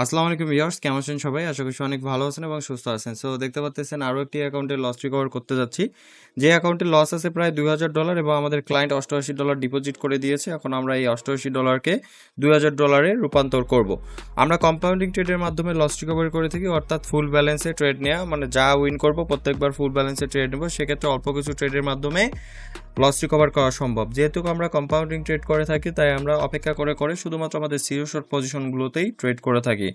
আসসালামু আলাইকুম ইয়ার্স কেমন আছেন সবাই? আশা করি অনেক ভালো আছেন এবং সুস্থ আছেন। সো দেখতে পাচ্ছেন আরও একটি অ্যাকাউন্টে লস রিকভার করতে যাচ্ছি। যে অ্যাকাউন্টে লস আছে প্রায় দুই হাজার ডলার এবং আমাদের ক্লায়েন্ট অষ্টআশি ডলার ডিপোজিট করে দিয়েছে। এখন আমরা এই অষ্টআশি ডলারকে দুই হাজার ডলারে রূপান্তর করব। আমরা কম্পাউন্ডিং ট্রেডের মাধ্যমে লস রিকভারি করে থাকি, অর্থাৎ ফুল ব্যালেন্সে ট্রেড নেওয়া মানে যা উইন করব, প্রত্যেকবার ফুল ব্যালেন্সে ট্রেড নেব, সেক্ষেত্রে অল্প কিছু ট্রেডের মাধ্যমে লস রিকভার করা সম্ভব। যেহেতু আমরা কম্পাউন্ডিং ট্রেড করে থাকি, তাই আমরা অপেক্ষা করে করে শুধুমাত্র আমাদের সিরিয়াস পজিশনগুলোতেই ট্রেড করে থাকি।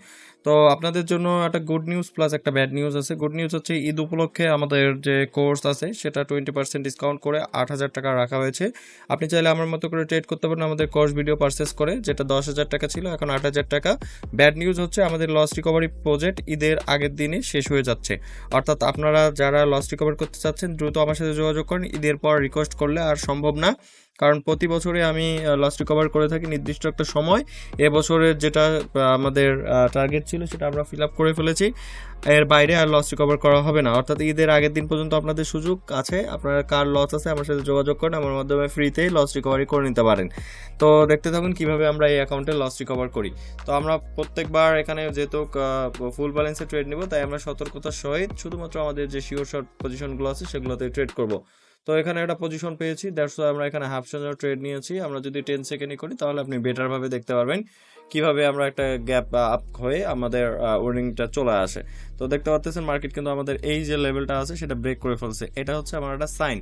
তো আপনাদের জন্য একটা গুড নিউজ প্লাস একটা ব্যাড নিউজ আছে। গুড নিউজ হচ্ছে ঈদ উপলক্ষে আমাদের যে কোর্স আছে, সেটা টোয়েন্টি পার্সেন্ট ডিসকাউন্ট করে আট হাজার টাকা রাখা হয়েছে। আপনি চাইলে আমার মতো করে ট্রেড করতে পারেন আমাদের কোর্স ভিডিও পারচেস করে, যেটা দশ হাজার টাকা ছিল, এখন আট হাজার টাকা। ব্যাড নিউজ হচ্ছে আমাদের লস রিকভারি প্রজেক্ট ঈদের আগের দিনে শেষ হয়ে যাচ্ছে। অর্থাৎ আপনারা যারা লস রিকভার করতে চাচ্ছেন, দ্রুত আমার সাথে যোগাযোগ করেন, ঈদের পর রিকোয়েস্ট করলে আর সম্ভব না। কারণ প্রতি বছরে আমি লস রিকভার করে থাকি নির্দিষ্ট একটা সময়। এবছরের যেটা আমাদের টার্গেট ছিল সেটা আমরা ফিল আপ করে ফেলেছি। এর বাইরে আর লস রিকভার করা হবে না। অর্থাৎ ঈদের আগের দিন পর্যন্ত আপনাদের সুযোগ আছে। আপনার কার লস আছে আমার সাথে যোগাযোগ করেন। আমার মাধ্যমে ফ্রিতেই লস রিকভারি করে নিতে পারেন। তো দেখতে থাকুন কীভাবে আমরা এই অ্যাকাউন্টে লস রিকভার করি। তো আমরা প্রত্যেকবার এখানে যেহেতু ফুল ব্যালেন্সে ট্রেড নিব, তাই আমরা সতর্কতার সহিত শুধুমাত্র আমাদের যে শিওর শর্ট পজিশনগুলো আছে সেগুলোতে ট্রেড করব। তো এখানে একটা পজিশন পেয়েছি। দ্যাটস আমরা এখানে হাফ সেঞ্চুরি ট্রেড নিয়েছি। আমরা যদি টেন সেকেন্ডই করি, তাহলে আপনি বেটারভাবে দেখতে পারবেন কীভাবে আমরা একটা গ্যাপ আপ হয়ে আমাদের ওয়ার্নিংটা চলে আসে। তো দেখতে পাচ্ছেন মার্কেট কিন্তু আমাদের এই যে লেভেলটা আছে, সেটা ব্রেক করে ফেলছে। এটা হচ্ছে আমার একটা সাইন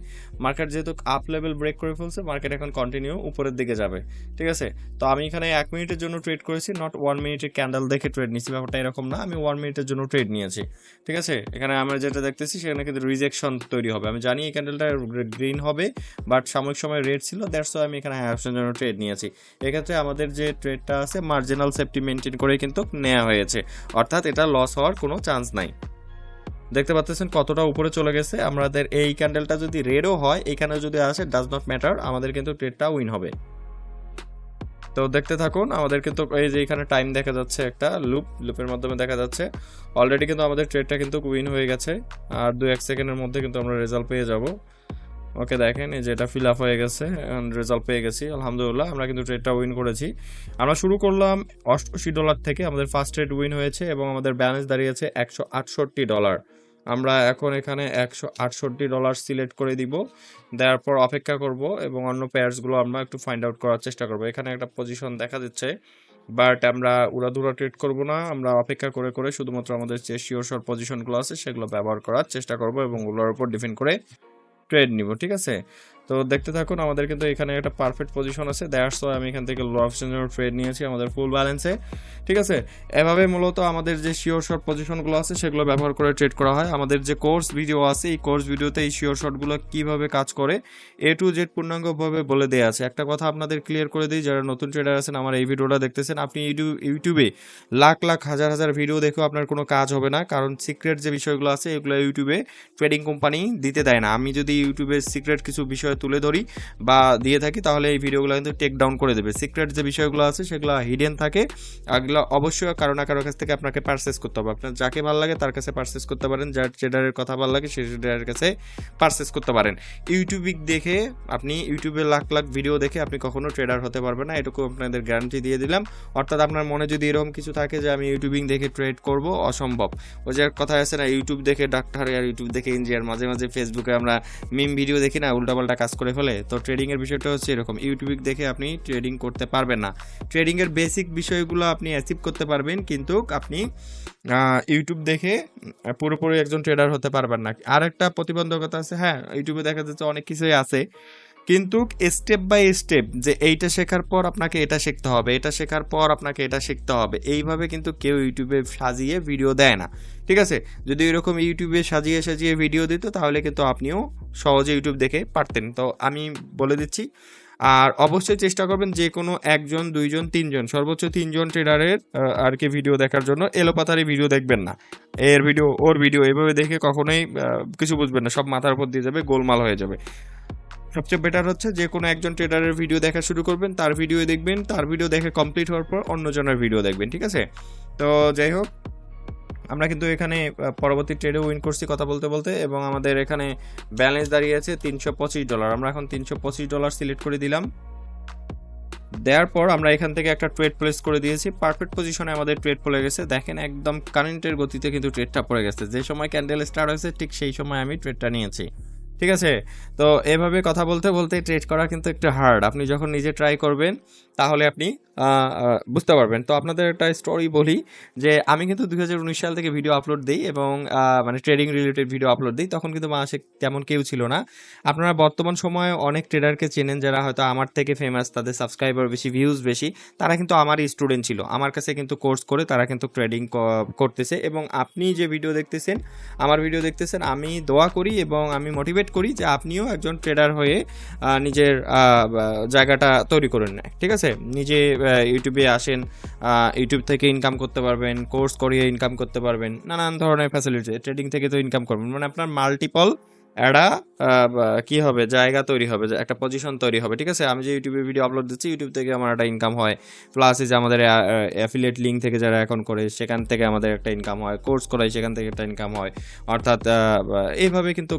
মার্কেট যেহেতু আপ লেভেল ব্রেক করে ফেলছে মার্কেট এখন কন্টিনিউ উপরের দিকে যাবে। ঠিক আছে? তো আমি এখানে এক মিনিটের জন্য ট্রেড করেছি নট ওয়ান মিনিটের ক্যান্ডেল দেখে ট্রেড নিয়েছি। ব্যাপারটা এরকম না, আমি ওয়ান মিনিটের জন্য ট্রেড নিয়েছি। ঠিক আছে? এখানে আমরা যেটা দেখতেছি, সেখানে কিন্তু রিজেকশন তৈরি হবে। আমি জানি এই ক্যান্ডেলটা গ্রিন হবে বাট সাময়িক সময় রেড ছিল দ্যাটস আমি এখানে হ্যাপসের জন্য ট্রেড নিয়েছি। এক্ষেত্রে আমাদের যে ট্রেডটা আছে মার্জিনাল সেফটি মেনটেন করে কিন্তু নেওয়া হয়েছে। অর্থাৎ এটা লস হওয়ার কোনো চান্স নাই। দেখতে পাচ্ছেন কতটা উপরে চলে গেছে। আমাদের এই ক্যান্ডেলটা যদি রেডও হয় এখানে যদি আসে ডাজ নট ম্যাটার আমাদের কিন্তু ট্রেডটা উইন হবে। তো দেখতে থাকুন, আমাদের কিন্তু এই যে এখানে টাইম দেখা যাচ্ছে একটা লুপ লুপের মাধ্যমে দেখা যাচ্ছে। অলরেডি কিন্তু আমাদের ট্রেডটা কিন্তু উইন হয়ে গেছে। আর দু এক সেকেন্ডের মধ্যে কিন্তু আমরা রেজাল্ট পেয়ে যাব। ওকে দেখেন, এই যে এটা ফিল আপ হয়ে গেছে রেজাল্ট পেয়ে গেছি, আলহামদুলিল্লাহ। আমরা কিন্তু ট্রেডটা উইন করেছি। আমরা শুরু করলাম অষ্টআশি ডলার থেকে আমাদের ফার্স্ট ট্রেড উইন হয়েছে এবং আমাদের ব্যালেন্স দাঁড়িয়েছে একশো আটষট্টি ডলার আমরা এখন এখানে একশো আটষট্টি ডলার সিলেক্ট করে দিব। দেওয়ার পর অপেক্ষা করব এবং অন্য পেয়ার্সগুলো আমরা একটু ফাইন্ড আউট করার চেষ্টা করব। এখানে একটা পজিশন দেখা যাচ্ছে বাট আমরা উড়াধুরা ট্রেড করব না। আমরা অপেক্ষা করে করে শুধুমাত্র আমাদের যে শিওর শর্ট পজিশনগুলো আছে সেগুলো ব্যবহার করার চেষ্টা করব এবং ওগুলোর উপর ডিপেন্ড করে ট্রেড নিব ঠিক আছে? তো দেখতে থাকুন, আমাদের কিন্তু এখানে একটা পারফেক্ট পজিশন আছে। দ্যাটস ওয়াই আমি এখান থেকে লো অপশনের ট্রেড নিয়েছি, আমাদের ফুল ব্যালেন্সে ঠিক আছে? এভাবে মূলত আমাদের যে শিওর শর্ট পজিশনগুলো আছে, সেগুলো ব্যবহার করে ট্রেড করা হয়। আমাদের যে কোর্স ভিডিও আছে, এই কোর্স ভিডিওতে এই শিওর শর্টগুলো কীভাবে কাজ করে এ টু জেড পূর্ণাঙ্গভাবে বলে দেওয়া আছে। একটা কথা আপনাদের ক্লিয়ার করে দিই, যারা নতুন ট্রেডার আছেন, আমার এই ভিডিওটা দেখতেছেন, আপনি ইউটিউব ইউটিউবে লাখ লাখ, হাজার হাজার ভিডিও দেখেও আপনার কোনো কাজ হবে না, কারণ সিক্রেট যে বিষয়গুলো আছে, এগুলো ইউটিউবে ট্রেডিং কোম্পানি দিতে দেয় না। আমি যদি ইউটিউবে সিক্রেট কিছু বিষয় তুলে ধরি বা দিয়ে থাকি, তাহলে এই ভিডিওগুলো কিন্তু টেক ডাউন করে দেবে। সিক্রেট যে বিষয়গুলো আছে, সেগুলো হিডেন থাকে। এগুলো অবশ্যই কারও না কারও কাছ থেকে আপনাকে পারচেস করতে হবে। আপনার যাকে ভালো লাগে তার কাছে পারচেস করতে পারেন, যার ট্রেডারের কথা ভালো লাগে সেই ট্রেডারের কাছে পারচেস করতে পারেন। ইউটিউবিক দেখে আপনি ইউটিউবে লাখ লাখ ভিডিও দেখে আপনি কখনো ট্রেডার হতে পারবেন না, এটুকু আপনাদের গ্যারান্টি দিয়ে দিলাম। অর্থাৎ আপনার মনে যদি এরকম কিছু থাকে যে আমি ইউটিউবিং দেখে ট্রেড করব, অসম্ভব। ওই যে কথা আছে না ইউটিউব দেখে ডাক্তার আর ইউটিউব দেখে ইঞ্জিনিয়ার মাঝে মাঝে ফেসবুকে আমরা মিম ভিডিও দেখি না, উল্টাপাল্টা কাজ করে ফেলে। তো ট্রেডিং এর বিষয়টা হচ্ছে এরকম। ইউটিউব দেখে আপনি ট্রেডিং করতে পারবেন না। ট্রেডিং এর বেসিক বিষয়গুলো আপনি অ্যাচিভ করতে পারবেন, কিন্তু আপনি ইউটিউব দেখে পুরোপুরি একজন ট্রেডার হতে পারবেন না। আর একটা প্রতিবন্ধকতা আছে হ্যাঁ ইউটিউবে দেখা যাচ্ছে অনেক কিছুই আছে। কিন্তু স্টেপ বাই স্টেপ যে এইটা শেখার পর আপনাকে এটা শিখতে হবে, এটা শেখার পর আপনাকে এটা শিখতে হবে, এইভাবে কিন্তু কেউ ইউটিউবে সাজিয়ে ভিডিও দেয় না। ঠিক আছে? যদি এরকম ইউটিউবে সাজিয়ে সাজিয়ে ভিডিও দিত, তাহলে কিন্তু আপনিও সহজে ইউটিউব দেখে পারতেন। তো আমি বলে দিচ্ছি, আর অবশ্যই চেষ্টা করবেন যে কোনো একজন, দুইজন, তিনজন, সর্বোচ্চ তিনজন ট্রেডারের আর কি ভিডিও দেখার জন্য এলোপাতারি ভিডিও দেখবেন না। এর ভিডিও ওর ভিডিও এভাবে দেখে কখনোই কিছু বুঝবেন না, সব মাথার উপর দিয়ে যাবে, গোলমাল হয়ে যাবে। সবচেয়ে বেটার হচ্ছে যে কোনো একজন ট্রেডারের ভিডিও দেখা শুরু করবেন, তার ভিডিও দেখবেন, তার ভিডিও দেখে কমপ্লিট হওয়ার পর অন্যজনের ভিডিও দেখবেন, ঠিক আছে? তো যাই হোক, আমরা কিন্তু এখানে পরবর্তী ট্রেডে উইন করছি কথা বলতে বলতে এবং আমাদের এখানে ব্যালেন্স দাঁড়িয়ে আছে তিনশো পঁচিশ ডলার আমরা এখন তিনশো পঁচিশ ডলার সিলেক্ট করে দিলাম। দেওয়ার পর আমরা এখান থেকে একটা ট্রেড প্লেস করে দিয়েছি। পারফেক্ট পজিশনে আমাদের ট্রেড পড়ে গেছে। দেখেন একদম কারেন্টের গতিতে কিন্তু ট্রেডটা পড়ে গেছে। যে সময় ক্যান্ডেল স্টার্ট হয়েছে, ঠিক সেই সময় আমি ট্রেডটা নিয়েছি। ঠিক আছে? তো এভাবে কথা বলতে বলতে ট্রেড করা কিন্তু একটু হার্ড আপনি যখন নিজে ট্রাই করবেন, তাহলে আপনি বুঝতে পারবেন। তো আপনাদের একটা স্টোরি বলি যে, আমি কিন্তু দু হাজার উনিশ সাল থেকে ভিডিও আপলোড দিই এবং মানে ট্রেডিং রিলেটেড ভিডিও আপলোড দিই। তখন কিন্তু মাসে তেমন কেউ ছিল না। আপনারা বর্তমান সময়ে অনেক ট্রেডারকে চেনেন যারা হয়তো আমার থেকে ফেমাস তাদের সাবস্ক্রাইবার বেশি ভিউজ বেশি, তারা কিন্তু আমারই স্টুডেন্ট ছিল। আমার কাছে কিন্তু কোর্স করে তারা কিন্তু ট্রেডিং করতেছে এবং আপনি যে ভিডিও দেখতেছেন, আমার ভিডিও দেখতেছেন, আমি দোয়া করি এবং আমি মোটিভেট করি যে আপনিও একজন ট্রেডার হয়ে নিজের জায়গাটা তৈরি করে নেয় ঠিক আছে? নিজে ইউটিউবে আসেন ইউটিউব থেকে ইনকাম করতে পারবেন কোর্স করিয়ে ইনকাম করতে পারবেন, নানান ধরনের ফ্যাসিলিটি ট্রেডিং থেকে তো ইনকাম করবেন। মানে আপনার মাল্টিপল একটা কি হবে? জায়গা তৈরি হবে একটা পজিশন তৈরি হবে, ঠিক আছে? আমি যে ইউটিউবে ভিডিও আপলোড দিচ্ছি ইউটিউব থেকে আমার একটা ইনকাম হয়। প্লাস যে আমাদের অ্যাফিলিয়েট লিঙ্ক থেকে যারা এখন করে, সেখান থেকে আমাদের একটা ইনকাম হয়। কোর্স করাই, সেখান থেকে একটা ইনকাম হয়। অর্থাৎ এইভাবে কিন্তু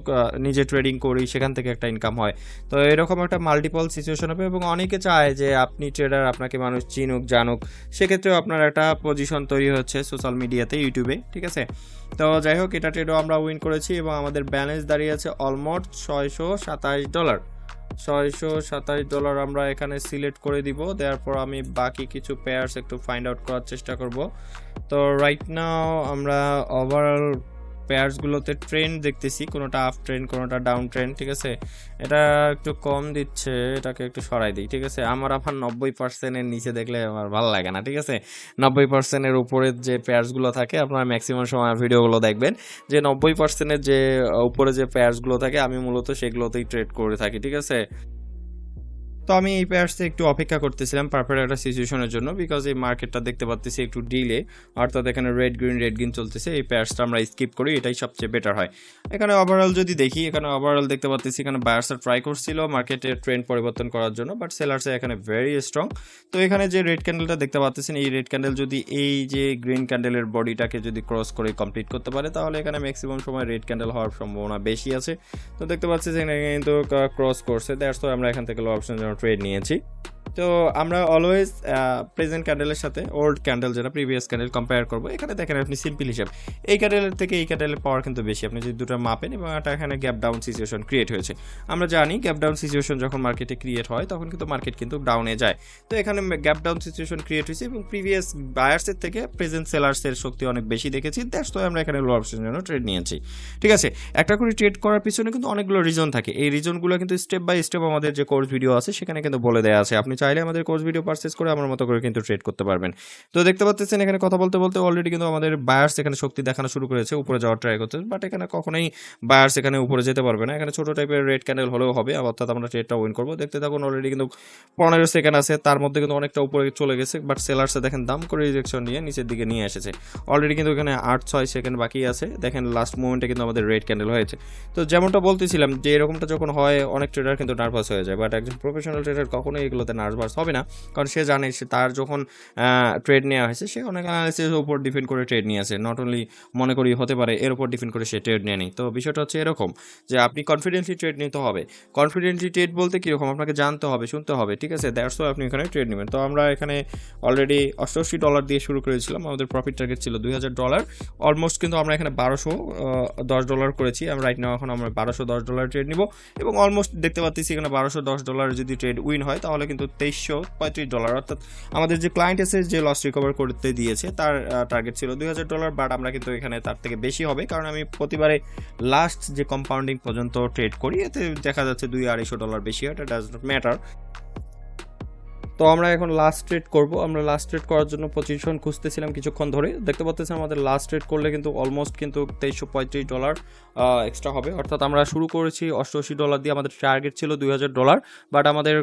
নিজে ট্রেডিং করি, সেখান থেকে একটা ইনকাম হয়। তো এরকম একটা মাল্টিপল সিচুয়েশন হবে এবং অনেকে চায় যে আপনি ট্রেডার আপনাকে মানুষ চিনুক, জানুক। সেক্ষেত্রেও আপনার একটা পজিশন তৈরি হচ্ছে সোশ্যাল মিডিয়াতে ইউটিউবে ঠিক আছে? তো যাই হোক, এটা ট্রেডও আমরা উইন করেছি এবং আমাদের ব্যালেন্স দাঁড়িয়ে আছে অলমোস্ট ছয়শো সাতাশ ডলার ছয়শো সাতাশ ডলার আমরা এখানে সিলেক্ট করে দিব দেওয়ার পর আমি বাকি কিছু পেয়ার্স একটু ফাইন্ড আউট করার চেষ্টা করব। তো রাইট নাও আমরা ওভারঅল পেয়ার্সগুলোতে ট্রেন্ড দেখতেছি, কোনোটা আপ ট্রেন্ড কোনোটা ডাউন ট্রেন্ড ঠিক আছে? এটা একটু কম দিচ্ছে, এটাকে একটু সরাই দিই, ঠিক আছে? আমার আবার নব্বই পার্সেন্টের নিচে দেখলে আমার ভালো লাগে না, ঠিক আছে? নব্বই পার্সেন্টের উপরের যে পেয়ার্সগুলো থাকে, আপনারা ম্যাক্সিমাম সময় ভিডিওগুলো দেখবেন, যে নব্বই পার্সেন্টের যে উপরে যে পেয়ার্সগুলো থাকে, আমি মূলত সেগুলোতেই ট্রেড করে থাকি, ঠিক আছে? তো আমি এই পেয়ার্সে একটু অপেক্ষা করতেছিলাম পারফেক্ট একটা সিচুয়েশনের জন্য বিকজ এই মার্কেটটা দেখতে পাচ্ছি একটু ডিলে অর্থাৎ এখানে রেড গ্রিন রেড গ্রিন চলতেছে। এই পেয়ার্সটা আমরা স্কিপ করি, এটাই সবচেয়ে বেটার হয়। এখানে ওভারঅল যদি দেখি, এখানে ওভারঅল দেখতে পাচ্ছি এখানে বায়ার্সরা ট্রাই করছিল মার্কেটের ট্রেন্ড পরিবর্তন করার জন্য বাট সেলার্সে এখানে ভেরি স্ট্রং তো এখানে যে রেড ক্যান্ডেলটা দেখতে পাচ্ছেন এই রেড ক্যান্ডেল যদি এই যে গ্রিন ক্যান্ডেলের বডিটাকে যদি ক্রস করে কমপ্লিট করতে পারে, তাহলে এখানে ম্যাক্সিমাম সময় রেড ক্যান্ডেল হওয়ার সম্ভাবনা বেশি আছে। তো দেখতে পাচ্ছি এখানে কিন্তু ক্রস করছে। দ্যাটস তো আমরা এখান থেকে লো অপশন ট্রেড নিয়েছি। তো আমরা অলওয়েজ প্রেজেন্ট ক্যান্ডেলের সাথে ওল্ড ক্যান্ডেল যেটা প্রিভিয়াস ক্যান্ডেল কম্পেয়ার করব। এখানে দেখেন আপনি সিম্পল হিসাব। এই ক্যান্ডেলের থেকে এই ক্যান্ডেলের পাওয়ার কিন্তু বেশি। আপনি যদি দুটো মাপেন এবং একটা এখানে গ্যাপ ডাউন সিচুয়েশন ক্রিয়েট হয়েছে। আমরা জানি গ্যাপ ডাউন সিচুয়েশন যখন মার্কেটে ক্রিয়েট হয়, তখন কিন্তু মার্কেট কিন্তু ডাউনে যায়। তো এখানে গ্যাপ ডাউন সিচুয়েশন ক্রিয়েট হয়েছে এবং প্রিভিয়াস বায়ার্সের থেকে প্রেজেন্ট সেলার্সের শক্তি অনেক বেশি দেখেছি। দ্যাটস তো আমরা এখানে লো জন্য ট্রেড নিয়েছি। ঠিক আছে? একটা করে ট্রেড করার পিছনে কিন্তু অনেকগুলো রিজন থাকে। এই রিজনগুলো কিন্তু স্টেপ বাই স্টেপ আমাদের যে কোর্স ভিডিও আছে, সেখানে কিন্তু বলে দেওয়া আছে। আপনি চাইলে আমাদের কোর্স ভিডিও পারচেস করে আমার মতো করে কিন্তু ট্রেড করতে পারবেন। তো দেখতে পাচ্ছেন এখানে কথা বলতে বলতে অলরেডি কিন্তু আমাদের বায়ার্স এখানে শক্তি দেখানো শুরু করেছে, উপরে যাওয়ার ট্রাই করতে বাট এখানে কখনোই বায়ার্স এখানে উপরে যেতে পারবে না। এখানে ছোট টাইপের রেড ক্যান্ডেল হলেও হবে, অর্থাৎ আমরা ট্রেডটা উইন করব। দেখতে থাকুন অলরেডি কিন্তু পনেরো সেকেন্ড আছে, তার মধ্যে কিন্তু অনেকটা উপরে চলে গেছে বাট সেলার্সে দেখেন দাম করে রিজেকশন নিয়ে নিচের দিকে নিয়ে এসেছে। অলরেডি কিন্তু এখানে আট ছয় সেকেন্ড বাকি আছে, দেখেন লাস্ট মোমেন্টে কিন্তু আমাদের রেড ক্যান্ডেল হয়েছে। তো যেমনটা বলতেছিলাম যে এরকমটা যখন হয়, অনেক ট্রেডার কিন্তু নার্ভাস হয়ে যায় বাট একজন প্রফেশনাল ট্রেডার কখনোই এগুলোতে নার্ভাস হবে না। কারণ সে জানে সে তার যখন ট্রেড নেওয়া হয়েছে, সে অনেক অ্যানালিসিসের উপর ডিপেন্ড করে ট্রেড নিয়ে আসে। নট অনলি মনে করি হতে পারে, এর উপর ডিপেন্ড করে সে ট্রেড নিয়ে নেই তো বিষয়টা হচ্ছে এরকম যে আপনি কনফিডেন্টলি ট্রেড নিতে হবে। কনফিডেন্টলি ট্রেড বলতে কীরকম? আপনাকে জানতে হবে, শুনতে হবে, ঠিক আছে? দ্যাটস আপনি এখানে ট্রেড নেবেন। তো আমরা এখানে অলরেডি অষ্টআশি ডলার দিয়ে শুরু করেছিলাম। আমাদের প্রফিট টার্গেট ছিল দুই হাজার ডলার অলমোস্ট কিন্তু আমরা এখানে বারোশো দশ ডলার করেছি। আমরা রাইট নাও এখন আমরা বারোশো দশ ডলার ট্রেড নিব। এবং অলমোস্ট দেখতে পাচ্ছি এখানে বারোশো দশ ডলার যদি ট্রেড উইন হয়, তাহলে কিন্তু তেইশশো পঁয়ত্রিশ ডলার অর্থাৎ আমাদের যে ক্লায়েন্ট এসে যে লস রিকভার করতে দিয়েছে, তার টার্গেট ছিল দুই হাজার ডলার বাট আমরা কিন্তু এখানে তার থেকে বেশি হবে, কারণ আমি প্রতিবারে লাস্ট যে কম্পাউন্ডিং পর্যন্ত ট্রেড করি, এতে দেখা যাচ্ছে দুই আড়াইশো ডলার বেশি হয় এটা ডাজ নট ম্যাটার তো আমরা এখন লাস্ট ট্রেড করব। আমরা লাস্ট ট্রেড করার জন্য পজিশন খুঁজতেছিলাম কিছুক্ষণ ধরে। দেখতে পাচ্ছেন আমাদের লাস্ট ট্রেড করলে কিন্তু অলমোস্ট কিন্তু তেইশশো পঁয়ত্রিশ ডলার এক্সট্রা হবে। অর্থাৎ আমরা শুরু করেছি অষ্টআশি ডলার দিয়ে। আমাদের টার্গেট ছিল দুই হাজার ডলার বাট আমাদের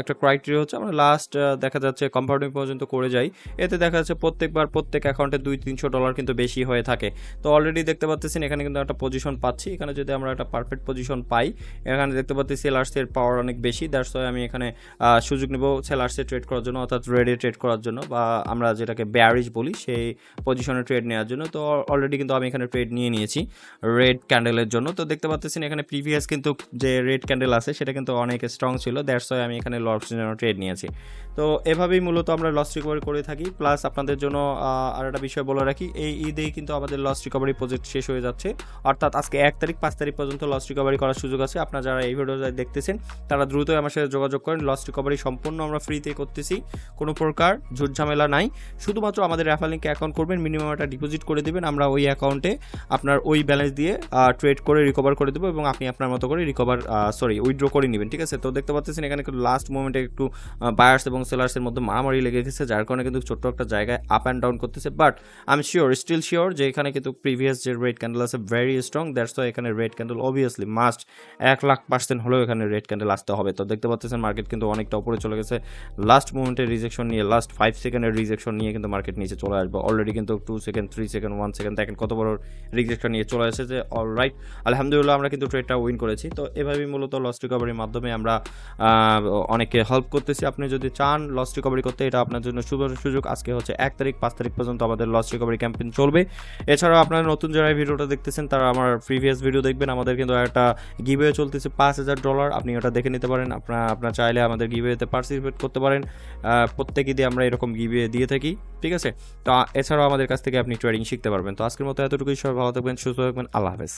একটা ক্রাইটেরিয়া হচ্ছে আমরা লাস্ট দেখা যাচ্ছে কম্পাউন্ডিং পর্যন্ত করে যাই। এতে দেখা যাচ্ছে প্রত্যেকবার প্রত্যেক অ্যাকাউন্টে দুই, তিনশো ডলার কিন্তু বেশি হয়ে থাকে। তো অলরেডি দেখতে পাচ্ছেন এখানে কিন্তু একটা পজিশন পাচ্ছি। এখানে যদি আমরা একটা পারফেক্ট পজিশন পাই, এখানে দেখতে পাচ্ছি সেলার্সের পাওয়ার অনেক বেশি। দ্যাটস আমি এখানে সুযোগ নেব সেলার্স বায়ার্সে ট্রেড করার জন্য অর্থাৎ রেডে ট্রেড করার জন্য বা আমরা যেটাকে ব্যারিজ বলি, সেই পজিশনে ট্রেড নেওয়ার জন্য। তো অলরেডি কিন্তু আমি এখানে ট্রেড নিয়ে নিয়েছি রেড ক্যান্ডেলের জন্য। তো দেখতে পাচ্ছেন এখানে প্রিভিয়াস কিন্তু যে রেড ক্যান্ডেল আছে, সেটা কিন্তু অনেক স্ট্রং ছিল। দ্যাটস ওয়াই আমি এখানে লসের জন্য ট্রেড নিয়েছি। তো এভাবেই মূলত আমরা লস রিকভারি করে থাকি। প্লাস আপনাদের জন্য আর একটা বিষয় বলে রাখি, এই ঈদেই কিন্তু আমাদের লস রিকভারি প্রজেক্ট শেষ হয়ে যাচ্ছে। অর্থাৎ আজকে এক তারিখ, পাঁচ তারিখ পর্যন্ত লস রিকভারি করার সুযোগ আছে। আপনারা যারা এই ভিডিওটা দেখতেছেন, তারা দ্রুতই আমার সাথে যোগাযোগ করেন। লস রিকভারি সম্পূর্ণ আমরা ফ্রিতে করতেছি। কোনো প্রকার ঝামেলা নাই। শুধুমাত্র আমাদের রেফার লিঙ্কে অ্যাকাউন্ট করবেন মিনিমাম একটা ডিপোজিট করে দেবেন। আমরা ওই অ্যাকাউন্টে আপনার ওই ব্যালেন্স দিয়ে ট্রেড করে রিকভার করে দেবো এবং আপনি আপনার মতো করে রিকভার সরি উইথড্র করে নেবেন, ঠিক আছে? তো দেখতে পাচ্ছেন এখানে একটু লাস্ট মোমেন্টে একটু বায়ার্স এবং সেলার্সের মধ্যে মারামারি লেগে গেছে, যার কারণে কিন্তু ছোট্ট একটা জায়গায় আপ অ্যান্ড ডাউন করতেছে। বাট আমি শিওর স্টিল শিওর যে এখানে কিন্তু প্রিভিয়াস যে রেড ক্যান্ডেল আছে ভেরি স্ট্রং দ্যাটস ওয়াই এখানে রেড ক্যান্ডেল অবভিয়াসলি মাস্ট এক লাখ পার্সেন্ট হলেও এখানে রেড ক্যান্ডেল আসতে হবে। তো দেখতে পাচ্ছেন মার্কেট কিন্তু অনেকটা উপরে চলে গেছে। লাস্ট মোমেন্টের রিজেকশন নিয়ে লাস্ট ফাইভ সেকেন্ডের রিজেকশন নিয়ে কিন্তু মার্কেট নিচে চলে আসবে। অলরেডি কিন্তু two second three second one second দেখেন কত বড় রিজেকশন নিয়ে চলে এসেছে। অল রাইট আলহামদুলিল্লাহ আমরা কিন্তু ট্রেডটা উইন করেছি। তো এভাবেই মূলত লস রিকভারির মাধ্যমে আমরা আহ, অনেকে হেল্প করতেছি। আপনি যদি চান লস রিকভারি করতে এটা আপনার জন্য শুভ সুযোগ। আজকে হচ্ছে এক তারিখ পাঁচ তারিখ পর্যন্ত আমাদের লস রিকভারি ক্যাম্পেইন চলবে। এছাড়াও আপনারা নতুন যারা ভিডিওটা দেখতেছেন তারা আমার প্রিভিয়াস ভিডিও দেখবেন। আমাদের কিন্তু একটা গিভওয়ে চলতেছে পাঁচ হাজার ডলার আপনি ওটা দেখে নিতে পারেন। আপনার আপনার চাইলে আমাদের গিভওয়েতে পার্টিসিপেট করতে পারেন আহ, প্রত্যেক ঈদে আমরা এরকম গিভে দিয়ে থাকি ঠিক আছে? তো এছাড়াও আমাদের কাছ থেকে আপনি ট্রেডিং শিখতে পারবেন। তো আজকের মতো এতটুকুই সবাই ভালো থাকবেন সুস্থ থাকবেন আল্লাহ হাফেজ।